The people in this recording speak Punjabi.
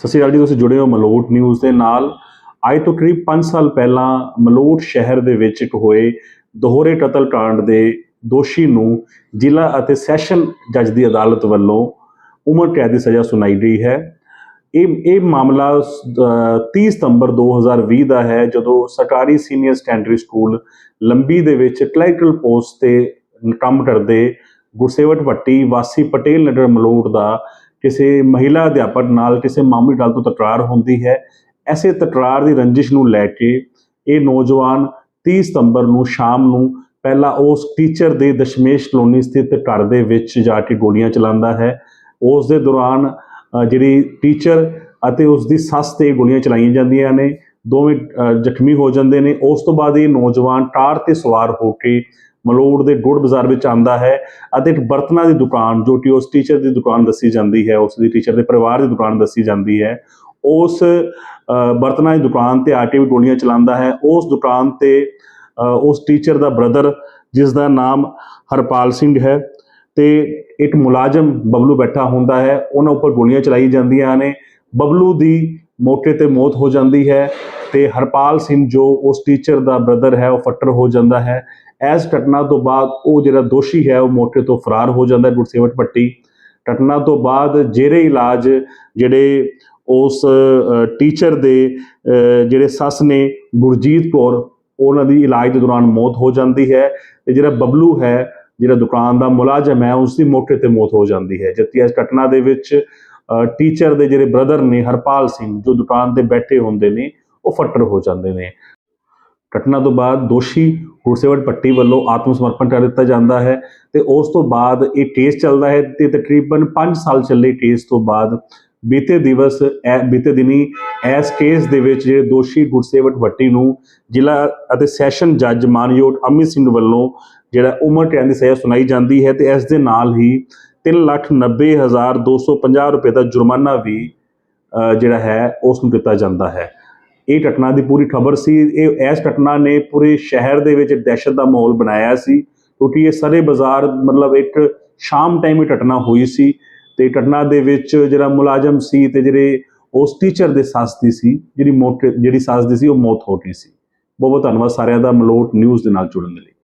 ਸਤਿ ਸ਼੍ਰੀ ਅਕਾਲ ਜੀ ਤੁਸੀਂ ਜੁੜੇ ਹੋ ਮਲੋਟ ਨਿਊਜ਼ ਦੇ ਨਾਲ। ਅੱਜ ਤੋਂ ਕਰੀਬ 5 ਸਾਲ ਪਹਿਲਾਂ ਮਲੋਟ ਸ਼ਹਿਰ ਦੇ ਵਿੱਚ ਇੱਕ ਹੋਏ ਦੋਹਰੇ ਕਤਲ ਕਾਂਡ ਦੇ ਦੋਸ਼ੀ ਨੂੰ ਜ਼ਿਲ੍ਹਾ ਅਤੇ ਸੈਸ਼ਨ ਜੱਜ ਦੀ ਅਦਾਲਤ ਵੱਲੋਂ ਉਮਰ ਕੈਦ ਦੀ ਸਜ਼ਾ ਸੁਣਾਈ ਗਈ ਹੈ। ਇਹ ਇਹ ਮਾਮਲਾ ਅਹ, 30 ਸਤੰਬਰ 2020 ਦਾ ਹੈ ਜਦੋਂ ਸਰਕਾਰੀ ਸੀਨੀਅਰ ਸੈਕੰਡਰੀ ਸਕੂਲ ਲੰਬੀ ਦੇ ਵਿੱਚ ਕਲੈਰੀਕਲ ਪੋਸਟ ਤੇ ਕੰਮ ਕਰਦੇ ਗੁਰਸੇਵਟ ਭੱਟੀ ਵਾਸੀ ਪਟੇਲ ਨਗਰ ਮਲੋਟ ਦਾ ਕਿਸੇ ਮਹਿਲਾ ਅਧਿਆਪਕ ਨਾਲ ਕਿਸੇ ਮਾਮੂਲੀ ਗੱਲ ਤੋਂ ਤਕਰਾਰ ਹੁੰਦੀ ਹੈ, ਐਸੇ ਤਕਰਾਰ ਦੀ ਰੰਜਿਸ਼ ਨੂੰ ਲੈ ਕੇ ਇਹ ਨੌਜਵਾਨ 30 ਸਤੰਬਰ ਨੂੰ ਸ਼ਾਮ ਨੂੰ ਪਹਿਲਾਂ ਉਸ ਟੀਚਰ ਦੇ ਦਸ਼ਮੇਸ਼ ਕਲੋਨੀ ਸਥਿਤ ਘਰ ਦੇ ਵਿੱਚ ਜਾ ਕੇ ਗੋਲੀਆਂ ਚਲਾਉਂਦਾ ਹੈ। ਉਸ ਦੇ ਦੌਰਾਨ ਜਿਹੜੀ ਟੀਚਰ ਅਤੇ ਉਸ ਦੀ ਸੱਸ ਤੇ ਗੋਲੀਆਂ ਚਲਾਈਆਂ ਜਾਂਦੀਆਂ ਨੇ, ਦੋਵੇਂ ਜ਼ਖਮੀ ਹੋ ਜਾਂਦੇ ਨੇ। ਉਸ ਤੋਂ ਬਾਅਦ ਇਹ ਨੌਜਵਾਨ ਕਾਰ ਤੇ ਸਵਾਰ ਹੋ ਕੇ ਮਲੋੜ ਦੇ ਗੁੜ ਬਾਜ਼ਾਰ ਵਿੱਚ ਆਂਦਾ ਹੈ ਅਤੇ ਇੱਕ ਬਰਤਨਾਂ ਦੀ ਦੁਕਾਨ ਜੋ ਕਿ ਉਸ ਟੀਚਰ ਦੀ ਦੁਕਾਨ ਦੱਸੀ ਜਾਂਦੀ ਹੈ ਉਸ ਦੀ ਟੀਚਰ ਦੇ ਪਰਿਵਾਰ ਦੀ ਦੁਕਾਨ ਦੱਸੀ ਜਾਂਦੀ ਹੈ ਉਸ ਅ, ਬਰਤਨਾਂ ਦੀ ਦੁਕਾਨ ਤੇ ਆ ਕੇ ਵੀ ਗੋਲੀਆਂ ਚਲਾਉਂਦਾ ਹੈ ਉਸ ਦੁਕਾਨ ਤੇ ਉਸ ਟੀਚਰ ਦਾ ਬ੍ਰਦਰ ਜਿਸ ਦਾ ਨਾਮ ਹਰਪਾਲ ਸਿੰਘ ਹੈ ਤੇ ਇੱਕ ਮੁਲਾਜ਼ਮ ਬਬਲੂ ਬੈਠਾ ਹੁੰਦਾ ਹੈ ਉਹਨਾਂ ਉੱਪਰ ਗੋਲੀਆਂ ਚਲਾਈ ਜਾਂਦੀਆਂ ਨੇ ਬਬਲੂ ਦੀ ਮੌਕੇ ਤੇ ਮੌਤ ਹੋ ਜਾਂਦੀ ਹੈ ਤੇ ਹਰਪਾਲ ਸਿੰਘ ਜੋ ਉਸ ਟੀਚਰ ਦਾ ਬ੍ਰਦਰ ਹੈ, ਉਹ ਫੱਟਰ ਹੋ ਜਾਂਦਾ ਹੈ। ਇਸ ਘਟਨਾ ਤੋਂ ਬਾਅਦ ਉਹ ਜਿਹੜਾ ਦੋਸ਼ੀ ਹੈ, ਉਹ ਮੌਕੇ ਤੋਂ ਫਰਾਰ ਹੋ ਜਾਂਦਾ ਹੈ ਗੁਰਸੇਵਕ ਪੱਟੀ ਘਟਨਾ ਤੋਂ ਬਾਅਦ ਜੇਰੇ ਇਲਾਜ ਜਿਹੜੇ ਉਸ ਟੀਚਰ ਦੇ ਜਿਹੜੇ ਸੱਸ ਨੇ ਗੁਰਜੀਤ ਕੌਰ, ਉਹਨਾਂ ਦੀ ਇਲਾਜ ਦੇ ਦੌਰਾਨ ਮੌਤ ਹੋ ਜਾਂਦੀ ਹੈ ਤੇ ਜਿਹੜਾ ਬਬਲੂ ਹੈ, ਜਿਹੜਾ ਦੁਕਾਨ ਦਾ ਮੁਲਾਜ਼ਮ ਹੈ ਉਸ ਦੀ ਮੌਕੇ ਤੇ ਮੌਤ ਹੋ ਜਾਂਦੀ ਹੈ। ਜਦਕਿ ਇਸ ਘਟਨਾ ਦੇ ਵਿੱਚ ਟੀਚਰ ਦੇ ਜਿਹੜੇ ਬ੍ਰਦਰ ਨੇ ਹਰਪਾਲ ਸਿੰਘ, ਜੋ ਦੁਕਾਨ ਤੇ ਬੈਠੇ ਹੁੰਦੇ ਨੇ ਉਹ ਫੱਟਰ ਹੋ ਜਾਂਦੇ ਨੇ। ਘਟਨਾ ਤੋਂ ਬਾਅਦ ਦੋਸ਼ੀ ਗੁਰਸੇਵਕ ਪੱਟੀ ਵੱਲੋਂ ਆਤਮ ਸਮਰਪਣ ਕਰ ਦਿੱਤਾ ਜਾਂਦਾ ਹੈ ਤੇ ਉਸ ਤੋਂ ਬਾਅਦ ਇਹ ਕੇਸ ਚੱਲਦਾ ਹੈ ਤੇ ਤਕਰੀਬਨ 5 ਸਾਲ ਚੱਲੇ ਕੇਸ ਤੋਂ ਬਾਅਦ। ਬੀਤੇ ਦਿਵਸ ਇਹ- ਬੀਤੇ ਦਿਨੀ ਇਸ ਕੇਸ ਦੇ ਵਿੱਚ ਜਿਹੜੇ ਦੋਸ਼ੀ ਗੁਰਸੇਵਕ ਭੱਟੀ ਨੂੰ ਜ਼ਿਲ੍ਹਾ ਅਤੇ ਸੈਸ਼ਨ ਜੱਜ ਮਾਨਯੋਗ ਅਮਿਤ ਸਿੰਘ ਵੱਲੋਂ ਜਿਹੜਾ ਉਮਰ ਕੈਦ ਦੀ ਸਜ਼ਾ ਸੁਣਾਈ ਜਾਂਦੀ ਹੈ ਤੇ ਇਸ ਦੇ ਨਾਲ ਹੀ 390250 ਰੁਪਏ ਦਾ ਜੁਰਮਾਨਾ ਵੀ ਜਿਹੜਾ ਹੈ, ਉਸ ਨੂੰ ਦਿੱਤਾ ਜਾਂਦਾ ਹੈ। ਇਹ ਘਟਨਾ ਦੀ ਪੂਰੀ ਖਬਰ ਸੀ। ਇਹ ਇਸ ਘਟਨਾ ਨੇ ਪੂਰੇ ਸ਼ਹਿਰ ਦੇ ਵਿੱਚ ਦਹਿਸ਼ਤ ਦਾ ਮਾਹੌਲ ਬਣਾਇਆ ਸੀ, ਕਿਉਂਕਿ ਇਹ ਸਾਰੇ ਬਾਜ਼ਾਰ ਮਤਲਬ ਇੱਕ ਸ਼ਾਮ ਟਾਈਮ ਇਹ ਘਟਨਾ ਹੋਈ ਸੀ ਤੇ ਘਟਨਾ ਦੇ ਵਿੱਚ ਜਿਹੜਾ ਮੁਲਾਜ਼ਮ ਸੀ ਤੇ ਜਿਹੜੇ ਉਸ ਟੀਚਰ ਦੇ ਸੱਸ ਦੀ ਸੀ, ਜਿਹੜੀ ਮੌਤ ਜਿਹੜੀ ਸੱਸ ਦੀ ਸੀ, ਉਹ ਮੌਤ ਹੋ ਗਈ ਸੀ। ਬਹੁਤ ਬਹੁਤ ਧੰਨਵਾਦ ਸਾਰਿਆਂ ਦਾ ਮਲੋਟ ਨਿਊਜ਼ ਦੇ ਨਾਲ ਜੁੜਨ ਦੇ ਲਈ।